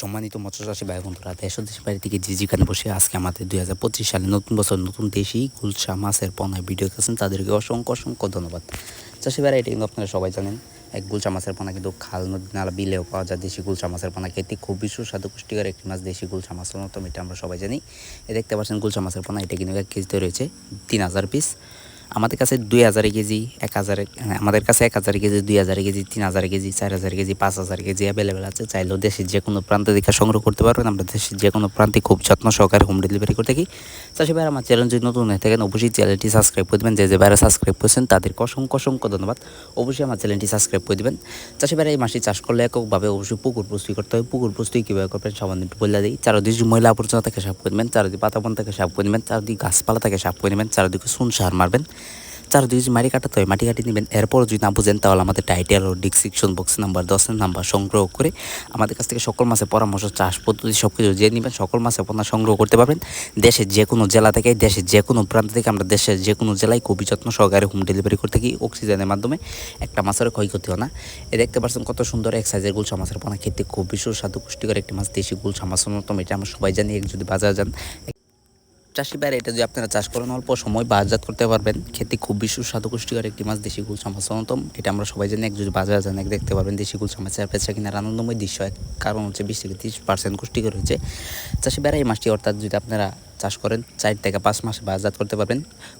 সম্মানিত মৎস্য চাষী ভাই বন্ধুরা, দেশ দেশের বাইরে থেকে যে যেখানে বসে আজকে আমাদের দুই হাজার পঁচিশ সালে নতুন বছর নতুন দেশি গুলশা মাছের পনায় ভিডিও করছেন, তাদেরকে অসংখ্য অসংখ্য ধন্যবাদ। চাষি ভাইরা, এটা কিন্তু আপনারা সবাই জানেন, এক গুলশা মাছের পোনা কিন্তু খাল, নদী, নালা বিলেও পাওয়া যায় দেশি গুলশা মাছের পোনা। খেতে খুবই সুস্বাদু, পুষ্টিকর একটি মাছ, দেশি গুলশা মাছ অন্যতম, এটা আমরা সবাই জানি। এ দেখতে পাচ্ছেন গুলশা মাছের পোনা, এটা কিন্তু এক কেজিতে রয়েছে তিন হাজার পিস আমাদের কাছে দুই হাজার কেজি, এক হাজার আমাদের কাছে এক হাজার কেজি, দুই হাজার কেজি, তিন হাজার কেজি, চার হাজার কেজি, পাঁচ হাজার কেজি অ্যাভেলেবেল আছে। চাইলেও দেশের যে কোনো প্রান্তে দেখে সংগ্রহ করতে পারবেন। আমরা দেশের যে কোনো প্রান্তে খুব যত্ন সহকারে হোম ডেলিভারি করে থাকি। চাষি ভাই আমার চ্যানেল যদি নতুন হয়ে থাকেন, অবশ্যই চ্যানেলটি সাবস্ক্রাইব করে দেবেন। যে যে ভাইরা সাবস্ক্রাইব করছেন, তাদেরকে অসংখ্য অসংখ্য ধন্যবাদ। অবশ্যই আমার চ্যানেলটি সাবস্ক্রাইব করে দেবেন। চাষি ভাইরা এই মাছটি চাষ করলে এককভাবে অবশ্যই পুকুর প্রস্তুতি করতে হবে। পুকুর প্রস্তুতি কীভাবে করবেন সামান্য একটু বলে দিই। চারদিকে ময়লা আবর্জনা থেকে, সাফ করে দেবেন চারদিকে পাতাবন থেকে, সাফ করে দেবেন চারদিকে গাছপালা থেকে, সাফ করে দেবেন চারদিকে সুন সার মারবেন। চারদিকে যদি মাটি কাটাতে হয়, মাটি কাটিয়ে নেবেন। এরপর যদি না বুঝেন, তাহলে আমাদের টাইটেল ও ডিসক্রিপশন বক্স নাম্বার দশের নাম্বার সংগ্রহ করে আমাদের কাছ থেকে সকল মাসে পরামর্শ, চাষ পদ্ধতি সব কিছু জেনে নেবেন, সকল মাসে আপনার সংগ্রহ করতে পারবেন। দেশের যে কোনো জেলা থেকে, দেশের যে কোনো প্রান্ত থেকে, আমরা দেশের যে কোনো জেলায় খুবই যত্ন সহকারে হোম ডেলিভারি করতে থাকি অক্সিজেনের মাধ্যমে একটা মাছের ক্ষয়ক্ষতি হয় না। এ দেখতে পাচ্ছেন কত সুন্দর এক সাইজের গুলশা মাছের পোনা। খেতে খুবই সুস্বাদু, পুষ্টিকর একটি মাছ, দেশি গুলশা মাছ অন্যতম এটা আমরা সবাই জানি। যদি বাজার যান চাষি বাইরে, এটা যদি আপনারা চাষ করেন, অল্প সময় বাজারজাত করতে পারবেন। খেতে খুব সুস্বাদু, পুষ্টিকর একটি মাছ, দেশি গুলশা মাছ অন্যতম। এটা আমরা সবাই জানি এক যদি বাজারে এক দেখতে পারবেন দেশি গুলশা মাছের পেঁচা কিনার আনন্দময় দৃশ্য। এক কারণ হচ্ছে বিশ থেকে তিরিশ পার্সেন্ট পুষ্টিকর হয়েছে। চাষি বাইরে এই মাছটি অর্থাৎ যদি আপনারা চাষ করেন, চার থেকে পাঁচ মাসে বাজারজাত করতে পারবেন।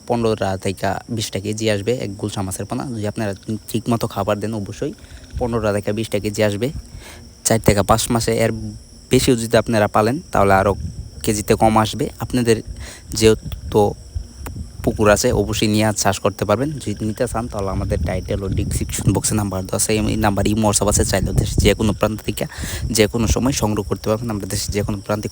পনেরো থেকে বিশটা কেজি আসবে এক গুলশা মাছের পোনা। যদি আপনারা ঠিক মতো খাবার দেন, অবশ্যই পনেরো থেকে বিশটা কেজি আসবে। চার থেকে পাঁচ মাসে এর বেশিও যদি আপনারা পালেন, তাহলে আরও কেজিতে কম আসবে। আপনাদের যেহেতু পুকুর আছে, অবশ্যই নিয়ে চাষ করতে পারবেন। যদি নিতে চান, তাহলে আমাদের টাইটেল ও ডিসক্রিপশন বক্সে নাম্বার দেওয়া আছে। এই নাম্বার ইমো হোয়াটসঅ্যাপ আছে চাইলেও দেশের যে কোনো প্রান্ত থেকে যে কোনো সময় সংগ্রহ করতে পারবেন। আমরা দেশের যে কোনো প্রান্তে